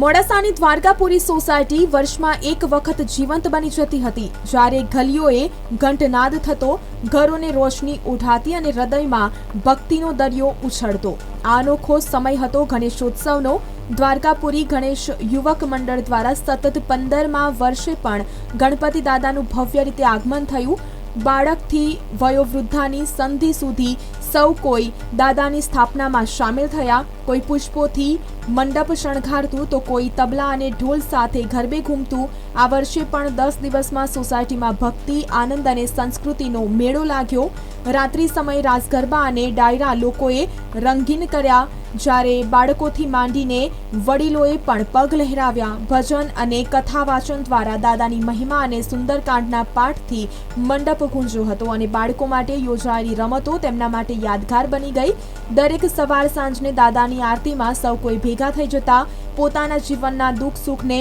મોડાસાની Dwarkapuri society વર્ષમાં એક વખત જીવંત બની જતી હતી. જ્યારે ગલીઓએ ઘંટનાદ થતો, ઘરોને રોશની ઉઠાતી અને હૃદયમાં ભક્તિનો દરિયો ઉછળતો. આ અનોખો સમય હતો ગણેશોત્સવનો. દ્વારકાપુરી ગણેશ યુવક મંડળ દ્વારા સતત પંદરમાં વર્ષે પણ ગણપતિ દાદાનું ભવ્ય રીતે આગમન થયું. બાળકથી વયોવૃદ્ધાની સંધિ સુધી સૌ કોઈ દાદાની સ્થાપનામાં સામેલ થયા, કોઈ પુષ્પોથી મંડપ શણગારતું તો કોઈ તબલા અને ઢોલ સાથે ગરબે ઘૂમતું, આ વર્ષે પણ દસ દિવસમાં સોસાયટીમાં ભક્તિ, આનંદ અને સંસ્કૃતિનો મેળો લાગ્યો. રાત્રિ સમયે રાસ ગરબા અને ડાયરા લોકોએ રંગીન કર્યા, જ્યારે બાળકોથી માંડીને વડીલોએ પણ પગ લહેરાવ્યા. ભજન અને કથા વાચન દ્વારા દાદાની મહિમા અને સુંદરકાંડના પાઠથી મંડપ ગુંજ્યો હતો અને બાળકો માટે યોજાયેલી રમતો તેમના માટે યાદગાર બની ગઈ. દરેક સવાર સાંજને દાદાની આરતીમાં સૌ કોઈ ભેગા થઈ જતા, પોતાના જીવનના દુઃખ સુખને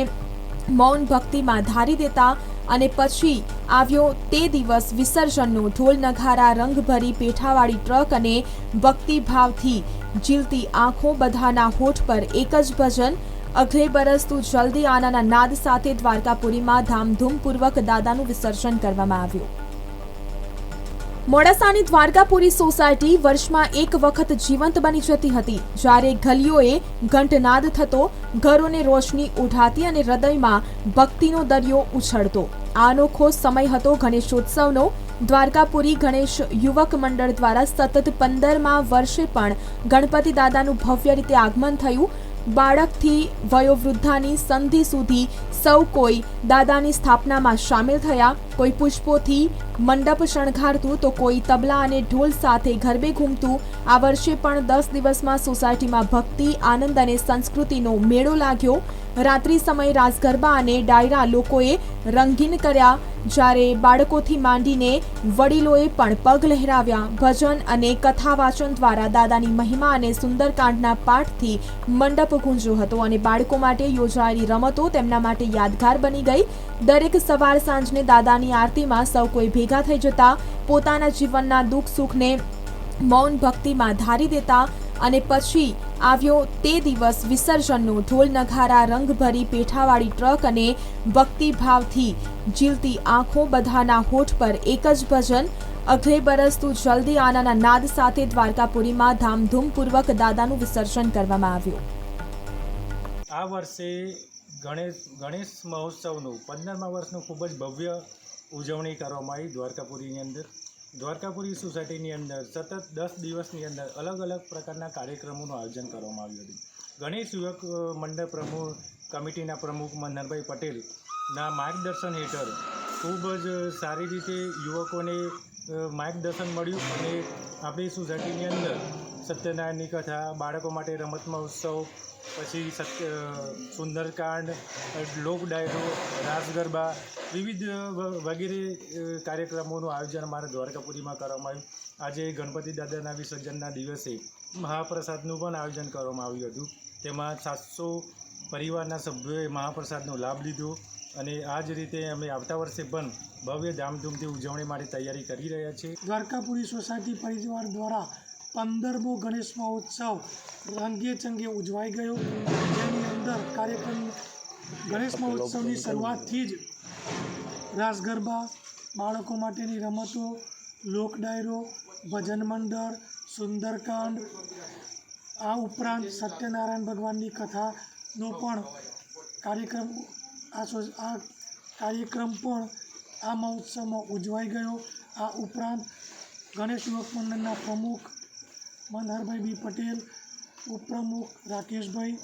મૌન ભક્તિમાં ધારી દેતા અને પછી આવ્યો તે દિવસ વિસર્જનનો ઢોલ નગારા, રંગભરી પેઠાવાળી ટ્રક અને ભક્તિભાવથી જીલતી આંખો બધાના હોઠ પર એક જ ભજન અઘરે બરસ તું જલ્દી આનાના નાદ સાથે દ્વારકાપુરીમાં ધામધૂમપૂર્વક દાદાનું વિસર્જન કરવામાં આવ્યું. મોડાસાની દ્વારકાપુરી સોસાયટી વર્ષમાં એક વખત જીવંત બની જતી હતી. જ્યારે ગલીઓએ ઘંટનાદ થતો, ઘરોને રોશની ઉઠાતી અને હૃદયમાં ભક્તિનો દરિયો ઉછળતો. આ અનોખો સમય હતો ગણેશોત્સવનો. દ્વારકાપુરી ગણેશ યુવક મંડળ દ્વારા સતત પંદરમાં વર્ષે પણ ગણપતિ દાદાનું ભવ્ય રીતે આગમન થયું. બાળકથી વયોવૃદ્ધાની સંધિ સુધી સૌ કોઈ દાદાની સ્થાપનામાં સામેલ થયા. કોઈ પુષ્પોથી મંડપ શણગારતું તો કોઈ તબલા અને ઢોલ સાથે ગરબે ઘૂમતું. આ વર્ષે પણ દસ દિવસમાં સોસાયટીમાં ભક્તિ, આનંદ અને સંસ્કૃતિનો મેળો લાગ્યો. રાત્રિ સમયે રાસ ગરબા અને ડાયરા લોકોએ રંગીન કર્યા. જ્યારે બાળકોથી માંડીને વડીલોએ પણ પગ લહેરાવ્યા. ભજન અને કથા વાચન દ્વારા દાદાની મહિમા અને સુંદરકાંડના પાઠથી મંડપ ગુંજ્યો હતો અને બાળકો માટે યોજાયેલી રમતો તેમના માટે યાદગાર બની ગઈ. દરેક સવાર સાંજને દાદાની આરતીમાં સૌ કોઈ ભેગા થઈ જતા, પોતાના જીવનના દુઃખ સુખને મૌન ભક્તિમાં ધારી દેતા અને પછી આવ્યો તે દિવસ વિસર્જનનું ઢોલ નગારા રંગભરી પેઠાવાળી ટ્રક અને ભક્તિભાવથી જીલતી આંખો બધાના હોઠ પર એક જ ભજન. અઘરે બરસ તું જલ્દી આનાના નાદ સાથે દ્વારકાપુરીમાં ધામધૂમપૂર્વક દાદાનું વિસર્જન કરવામાં આવ્યું. આ વર્ષે ગણેશ ગણેશ મહોત્સવનું પંદરમા વર્ષનું ખૂબ જ ભવ્ય ઉજવણી કરવામાં આવી દ્વારકાપુરીની અંદર. દ્વારકાપુરી સોસાયટીની અંદર સતત દસ દિવસની અંદર અલગ અલગ પ્રકારના કાર્યક્રમોનું આયોજન કરવામાં આવ્યું હતું. ગણેશ યુવક મંડળ પ્રમુખ, કમિટીના પ્રમુખ મનહરભાઈ પટેલના માર્ગદર્શન હેઠળ ખૂબ જ સારી રીતે યુવકોને માર્ગદર્શન મળ્યું અને આપણી સોસાયટીની અંદર સત્યનારાયણની કથા, બાળકો માટે રમત મહોત્સવ, પછી સત્ય સુંદરકાંડ લોક ડાયરો રાસ ગરબા વિવિધ વગેરે કાર્યક્રમોનું આયોજન અમારા દ્વારકાપુરીમાં કરવામાં આવ્યું. આજે ગણપતિ દાદાના વિસર્જનના દિવસે મહાપ્રસાદનું પણ આયોજન કરવામાં આવ્યું હતું. તેમાં સાતસો પરિવારના સભ્યોએ મહાપ્રસાદનો લાભ લીધો અને આ જ રીતે અમે આવતા વર્ષે પણ ભવ્ય ધામધૂમથી ઉજવણી માટે તૈયારી કરી રહ્યા છીએ. દ્વારકાપુરી સોસાયટી પરિવાર દ્વારા પંદરમો ગણેશ મહોત્સવ રંગે ચંગે ઉજવાઈ ગયો. જેની અંદર કાર્યક્રમ ગણેશ મહોત્સવની શરૂઆતથી જ રાસ ગરબા બાળકો માટેની રમતો, લોક ડાયરો, ભજન મંડળ, સુંદરકાંડ, આ ઉપરાંત સત્યનારાયણ ભગવાનની કથાનો પણ કાર્યક્રમ આ આ કાર્યક્રમ પણ આ મહોત્સવમાં ઉજવાઈ ગયો. આ ઉપરાંત ગણેશ યુવક મંડળના પ્રમુખ મનહરભાઈ બી પટેલ, ઉપપ્રમુખ રાકેશભાઈ,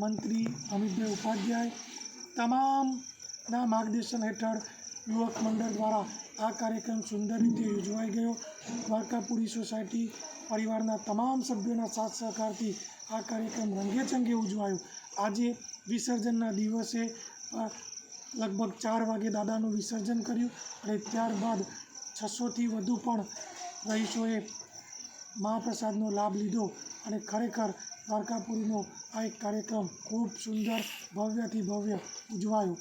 મંત્રી અમિતભાઈ ઉપાધ્યાય, તમામના માર્ગદર્શન હેઠળ યુવક મંડળ દ્વારા આ કાર્યક્રમ સુંદર રીતે યોજવાઈ ગયો. દ્વારકાપુરી સોસાયટી પરિવારના તમામ સભ્યોના સાથ સહકારથી આ કાર્યક્રમ રંગેચંગે ઉજવાયો. આજે વિસર્જનના દિવસે લગભગ ચાર વાગે દાદાનું વિસર્જન કર્યું અને ત્યારબાદ છસોથી વધુ પણ રહીશોએ મહાપ્રસાદનો લાભ લીધો અને ખરેખર દ્વારકાપુરીનો આ એક કાર્યક્રમ ખૂબ સુંદર ભવ્યથી ભવ્ય ઉજવાયો.